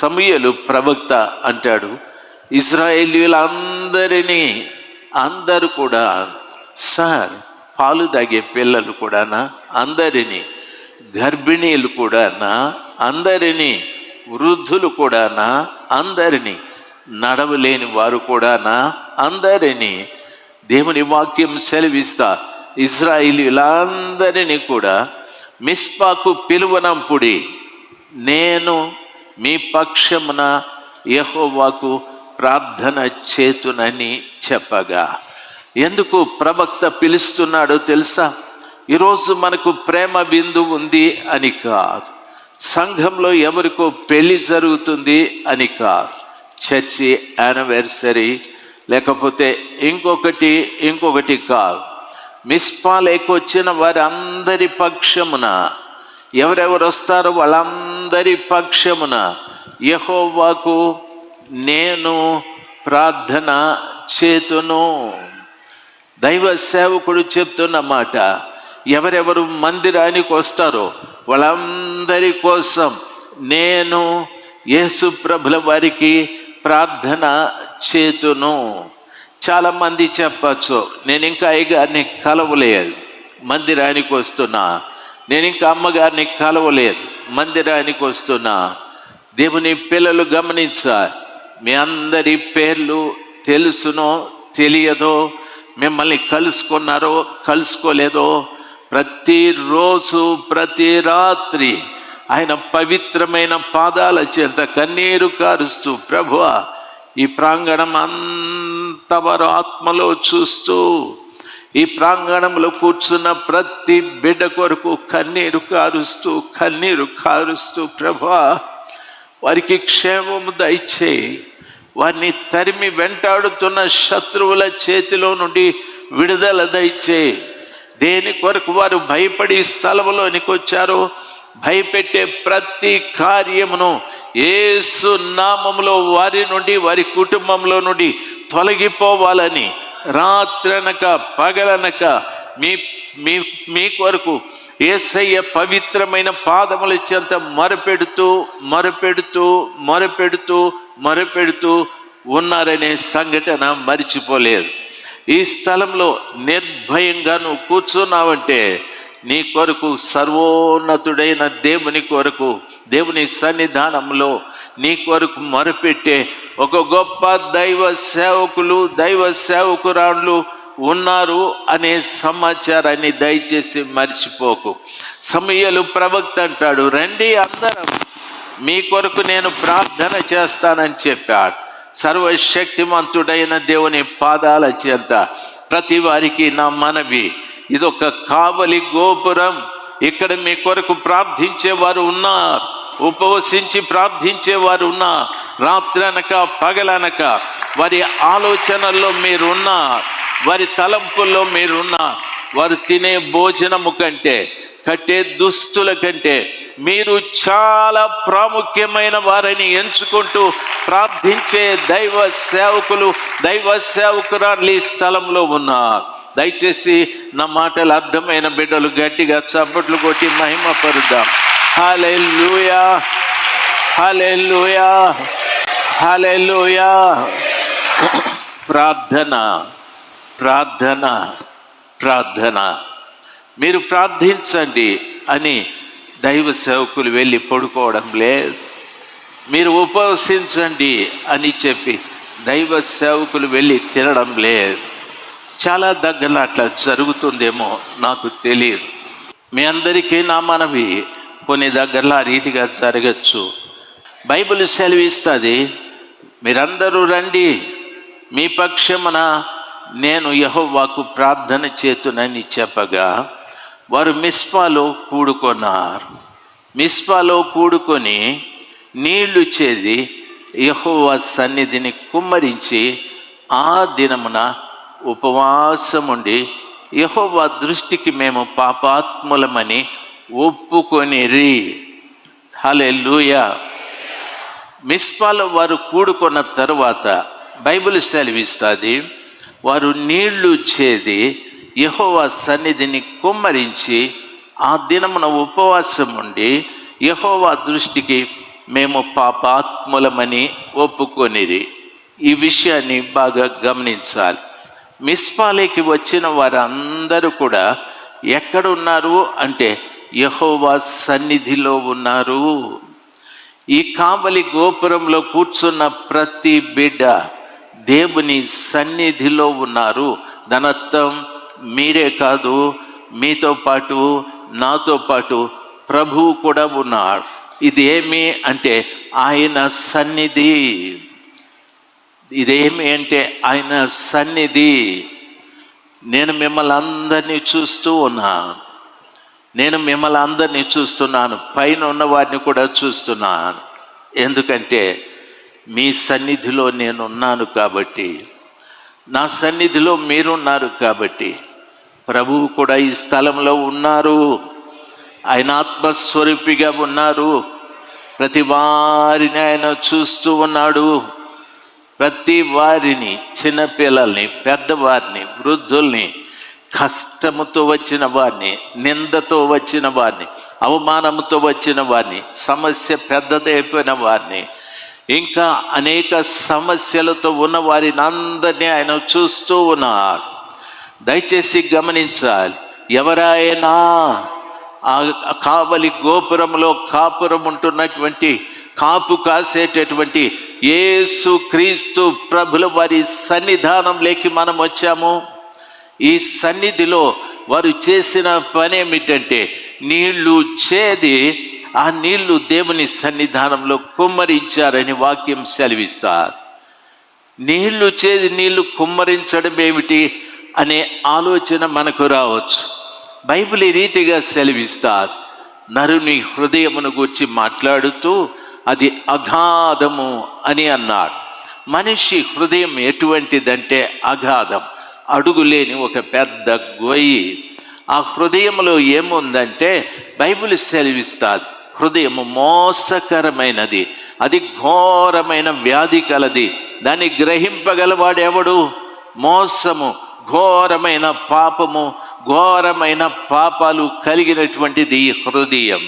సమయలు ప్రవక్త అంటాడు. ఇజ్రాయేలీలందరినీ అందరూ కూడా సార్ పాలు తాగే పిల్లలు కూడానా అందరినీ గర్భిణీలు కూడానా అందరినీ వృద్ధులు కూడానా అందరినీ నడవలేని వారు కూడానా అందరినీ దేవుని వాక్యం సెలవిస్తా. ఇజ్రాయిలీలందరినీ కూడా మిస్పాకు పిలువనంపుడి. నేను మీ పక్షమున యహోవాకు ప్రార్థన చేతునని చెప్పగా. ఎందుకు ప్రవక్త పిలుస్తున్నాడో తెలుసా? ఈరోజు మనకు ప్రేమ బిందు ఉంది అని కాదు. సంఘంలో ఎవరికో పెళ్ళి జరుగుతుంది అని కాదు. చర్చి యానివర్సరీ లేకపోతే ఇంకొకటి ఇంకొకటి కాదు. మిస్పాలేకి వచ్చిన వారందరి పక్షమున ఎవరెవరు వస్తారో వాళ్ళందరి పక్షమున యహోవాకు నేను ప్రార్థన చేతును. దైవ సేవకుడు చెప్తున్న మాట ఎవరెవరు మందిరానికి వస్తారో వాళ్ళందరి కోసం నేను యేసుప్రభుల వారికి ప్రార్థన చేతును. చాలామంది చెప్పచ్చు నేను ఇంకా అయ్యగారిని కలవలేదు మందిరానికి వస్తున్నా. నేను ఇంకా అమ్మగారిని కలవలేదు. మందిరానికి వస్తున్నా. దేవుని పిల్లలు గమనించాలి మీ అందరి పేర్లు తెలుసునో తెలియదో మిమ్మల్ని కలుసుకున్నారో కలుసుకోలేదో ప్రతిరోజు ప్రతి రాత్రి ఆయన పవిత్రమైన పాదాల చేత కన్నీరు కారుస్తూ ప్రభువ ఈ ప్రాంగణం అంతవరు ఆత్మలో చూస్తూ ఈ ప్రాంగణంలో కూర్చున్న ప్రతి బిడ్డ కొరకు కన్నీరు కారుస్తూ కన్నీరు కారుస్తూ ప్రభా వారికి క్షేమము దయచేయి వారిని తరిమి వెంటాడుతున్న శత్రువుల చేతిలో నుండి విడుదల దయచేయి దేని కొరకు వారు భయపడి స్థలంలోనికి వచ్చారో భయపెట్టే ప్రతి కార్యమును ఏసు నామములో వారి నుండి వారి కుటుంబంలో నుండి తొలగిపోవాలని రాత్రనక పగలనక మీ మీ మీ కొరకు ఏసయ్య పవిత్రమైన పాదముల చెంత మొరపెడుతూ మరపెడుతూ మొరపెడుతూ మరపెడుతూ ఉన్నారనే సంఘటన మరిచిపోలేదు. ఈ స్థలంలో నిర్భయంగా నువ్వు కూర్చున్నావంటే నీ కొరకు సర్వోన్నతుడైన దేవుని కొరకు దేవుని సన్నిధానంలో నీ కొరకు మొరపెట్టే ఒక గొప్ప దైవ సేవకులు దైవ సేవకురాళ్ళు ఉన్నారు అనే సమాచారాన్ని దయచేసి మర్చిపోకు. సమయలు ప్రవక్త అంటాడు రండి అందరం మీ కొరకు నేను ప్రార్థన చేస్తానని చెప్పాడు. సర్వశక్తిమంతుడైన దేవుని పాదాల చేత ప్రతి వారికి నా మనవి. ఇదొక కావలి గోపురం. ఇక్కడ మీ కొరకు ప్రార్థించేవారు ఉన్నారు. ఉపవసించి ప్రార్థించేవారు ఉన్నా రాత్రనక పగలనక వారి ఆలోచనల్లో మీరున్నారు వారి తలంపుల్లో మీరున్నారు వారు తినే భోజనము కంటే కట్టే దుస్తుల కంటే మీరు చాలా ప్రాముఖ్యమైన వారిని ఎంచుకుంటూ ప్రార్థించే దైవ సేవకులు దైవ సేవకురాలు ఈ స్థలంలో ఉన్నారు. దయచేసి నా మాటలు అర్థమైన బిడ్డలు గట్టిగా చప్పట్లు కొట్టి మహిమ పరుద్దాం హలెల్లుయా హలెల్లుయా హలెల్లుయా ప్రార్థన ప్రార్థన ప్రార్థన. మీరు ప్రార్థించండి అని దైవ సేవకులు వెళ్ళి పడుకోవడం లేదు. మీరు ఉపవసించండి అని చెప్పి దైవ సేవకులు వెళ్ళి తినడం లేదు. చాలా దగ్గర అట్లా జరుగుతుందేమో నాకు తెలియదు. మీ అందరికీ నా మనవి. కొన్ని దగ్గరలో ఆ రీతిగా జరగచ్చు. బైబిల్ సెలవిస్తుంది మీరందరూ రండి మీ పక్షమున నేను యహోవాకు ప్రార్థన చేతునని చెప్పగా వారు మిస్పాలో కూడుకున్నారు. మిస్పాలో కూడుకొని నీళ్ళు చేది యహోవా సన్నిధిని కుమ్మరించి ఆ దినమున ఉపవాసముండి యహోవా దృష్టికి మేము పాపాత్ములమని ఒప్పుకొనిరి. హలే మిస్పాల వారు కూడుకున్న తర్వాత బైబిల్ సెలవిస్తుంది వారు నీళ్ళు చేది యహోవా సన్నిధిని కుమ్మరించి ఆ దినమున ఉపవాసం ఉండి యహోవా దృష్టికి మేము పాపాత్ములమని ఒప్పుకొనిది ఈ విషయాన్ని బాగా గమనించాలి. మిస్పాలేకి వచ్చిన వారందరూ కూడా ఎక్కడున్నారు అంటే యహోవా సన్నిధిలో ఉన్నారు. ఈ కావలి గోపురంలో కూర్చున్న ప్రతి బిడ్డ దేవుని సన్నిధిలో ఉన్నారు. ధనత్వం మీరే కాదు మీతో పాటు నాతో పాటు ప్రభువు కూడా ఉన్నాడు ఇదేమి అంటే ఆయన సన్నిధి. ఇదేమి అంటే ఆయన సన్నిధి. నేను మిమ్మల్ని అందరినీ చూస్తూ ఉన్నాను నేను మిమ్మల్ని అందరినీ చూస్తున్నాను పైన ఉన్న వారిని కూడా చూస్తున్నాను. ఎందుకంటే మీ సన్నిధిలో నేను ఉన్నాను కాబట్టి నా సన్నిధిలో మీరున్నారు కాబట్టి ప్రభువు కూడా ఈ స్థలంలో ఉన్నారు. ఆయన ఆత్మస్వరూపిగా ఉన్నారు. ప్రతి వారిని ఆయన చూస్తూ ఉన్నాడు. ప్రతి వారిని చిన్నపిల్లల్ని పెద్దవారిని వృద్ధుల్ని కష్టముతో వచ్చిన వారిని నిందతో వచ్చిన వారిని అవమానంతో వచ్చిన వారిని సమస్య పెద్దదైపోయిన వారిని ఇంకా అనేక సమస్యలతో ఉన్న వారిని అందరినీ ఆయన చూస్తూ ఉన్నారు. దయచేసి గమనించాలి ఎవరైనా ఆ కావలి గోపురంలో కాపురం ఉంటున్నటువంటి కాపు కాసేటటువంటి యేసు క్రీస్తు ప్రభుల వారి సన్నిధానం లేకి మనం వచ్చాము? ఈ సన్నిధిలో వారు చేసిన పని ఏమిటంటే నీళ్ళు చేది ఆ నీళ్ళు దేవుని సన్నిధానంలో కుమ్మరించారని వాక్యం సెలవిస్తారు. నీళ్ళు చేది నీళ్ళు కుమ్మరించడం ఏమిటి అనే ఆలోచన మనకు రావచ్చు. బైబిల్ ఈ రీతిగా సెలవిస్తారు. నరుని హృదయమును గురించి మాట్లాడుతూ అది అగాధము అని అన్నాడు. మనిషి హృదయం ఎటువంటిదంటే అగాధం. అడుగులేని ఒక పెద్ద గొయ్యి. ఆ హృదయంలో ఏముందంటే బైబిల్ సెలవిస్తాది. హృదయము మోసకరమైనది. అది ఘోరమైన వ్యాధి కలది. దాన్ని గ్రహింపగలవాడెవడు? మోసము ఘోరమైన పాపము ఘోరమైన పాపాలు కలిగినటువంటిది హృదయం.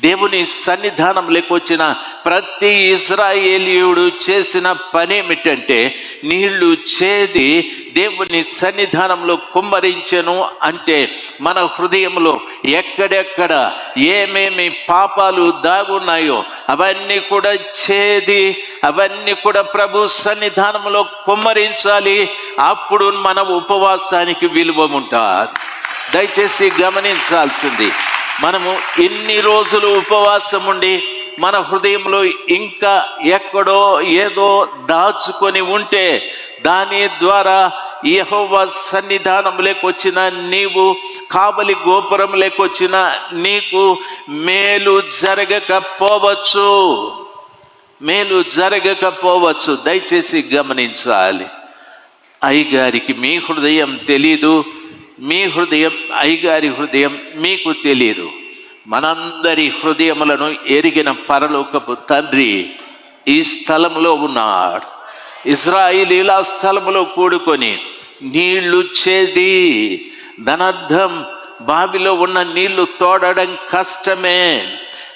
దేవుని సన్నిధానం వచ్చిన ప్రతి ఇస్రాయేలీయుడు చేసిన పని ఏమిటంటే నీళ్ళు చేది దేవుని సన్నిధానంలో కుమ్మరించెను అంటే మన హృదయంలో ఎక్కడెక్కడ ఏమేమి పాపాలు దాగున్నాయో అవన్నీ కూడా చేది అవన్నీ కూడా ప్రభు సన్నిధానంలో కుమ్మరించాలి. అప్పుడు మన ఉపవాసానికి విలువ ఉంటుంది దయచేసి గమనించాల్సింది. మనము ఇన్ని రోజులు ఉపవాసం ఉండి మన హృదయంలో ఇంకా ఎక్కడో ఏదో దాచుకొని ఉంటే దాని ద్వారా యహోవ సన్నిధానం లేకొచ్చిన నీవు కాబలి గోపురం లేకొచ్చిన నీకు మేలు జరగకపోవచ్చు. మేలు జరగకపోవచ్చు. దయచేసి గమనించాలి. అయ్యగారికి మీ హృదయం తెలీదు. మీ హృదయం అయ్యగారి హృదయం మీకు తెలియదు మనందరి హృదయములను ఎరిగిన పరలోకపు తండ్రి ఈ స్థలంలో ఉన్నాడు. ఇజ్రాయిలీలా స్థలములో కూడుకొని నీళ్ళు చేది. ధనర్థం బావిలో ఉన్న నీళ్ళు తోడడం కష్టమే.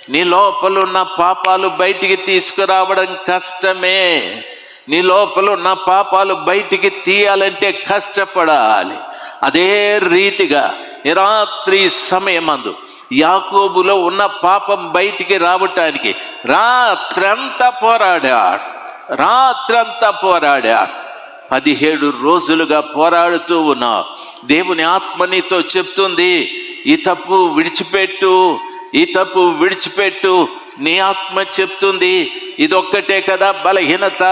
నీ లోపలున్న పాపాలు బయటికి తీసుకురావడం కష్టమే. నీ లోపలున్న పాపాలు బయటికి తీయాలంటే కష్టపడాలి. అదే రీతిగా రాత్రి సమయమందు యాకోబులో ఉన్న పాపం బయటికి రావటానికి రాత్రంతా పోరాడాడు. రాత్రంతా పోరాడాడు. పదిహేడు రోజులుగా పోరాడుతూ ఉన్నా. దేవుని ఆత్మ నీతో చెప్తుంది ఈ తప్పు విడిచిపెట్టు ఈ తప్పు విడిచిపెట్టు. నీ ఆత్మ చెప్తుంది ఇదొక్కటే కదా బలహీనత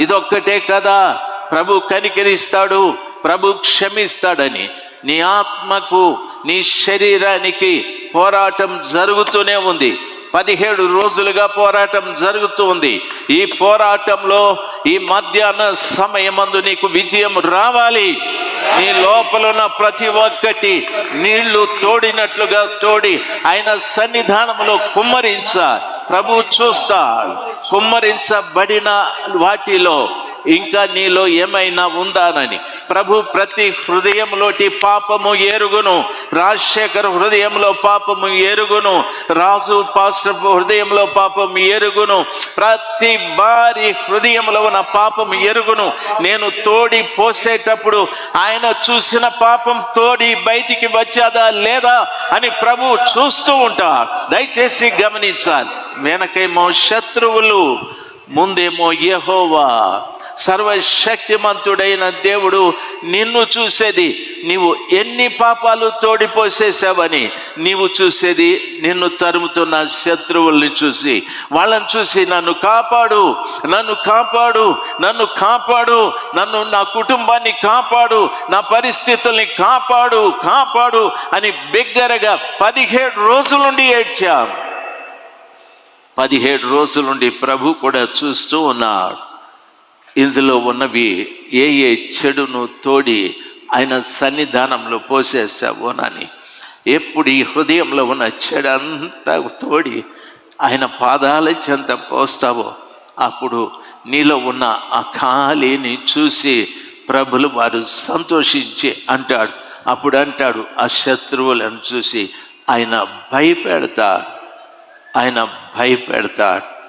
ఇదొక్కటే కదా ప్రభు కనికరిస్తాడు. ప్రభు క్షమిస్తాడని నీ ఆత్మకు నీ శరీరానికి పోరాటం జరుగుతూనే ఉంది. పదిహేడు రోజులుగా పోరాటం జరుగుతూ ఉంది. ఈ పోరాటంలో ఈ మధ్యాహ్న సమయమందు నీకు విజయం రావాలి. నీ లోపలున్న ప్రతి ఒక్కటి నీళ్ళు తోడినట్లుగా తోడి ఆయన సన్నిధానంలో కుమ్మరించ ప్రభు చూస్తా. కుమ్మరించబడిన వాటిలో ఇంకా నీలో ఏమైనా ఉందానని. ప్రభు ప్రతి హృదయంలోటి పాపము ఎరుగును రాజశేఖర్ హృదయంలో పాపము ఎరుగును రాజు పాస్టర్ హృదయంలో పాపం ఎరుగును ప్రతి వారి హృదయంలో ఉన్న పాపం ఎరుగును నేను తోడి పోసేటప్పుడు ఆయన చూసిన పాపం తోడి బయటికి వచ్చాదా లేదా అని ప్రభు చూస్తూ ఉంటారు దయచేసి గమనించాలి. వెనకేమో శత్రువులు ముందేమో యెహోవా. సర్వశక్తిమంతుడైన దేవుడు నిన్ను చూసేది. నీవు ఎన్ని పాపాలు తోడిపోసేసావని నీవు చూసేది. నిన్ను తరుముతున్న శత్రువుల్ని చూసి వాళ్ళని చూసి నన్ను కాపాడు నన్ను కాపాడు నన్ను కాపాడు నన్ను నా కుటుంబాన్ని కాపాడు నా పరిస్థితుల్ని కాపాడు కాపాడు అని బిగ్గరగా పదిహేడు రోజుల నుండి ఏడ్చాం. పదిహేడు రోజుల నుండి ప్రభు కూడా చూస్తూ ఉన్నాడు. ఇందులో ఉన్నవి ఏ ఏ చెడును తోడి ఆయన సన్నిధానంలో పోసేసావోనని ఎప్పుడు ఈ హృదయంలో ఉన్న చెడు అంతా తోడి ఆయన పాదాల చెంత పోస్తావో అప్పుడు నీలో ఉన్న ఆ ఖాళీని చూసి ప్రభులు వారు సంతోషించి అంటాడు. అప్పుడు అంటాడు ఆ శత్రువులను చూసి ఆయన భయపెడతాడు ఆయన భయపెడతాడు.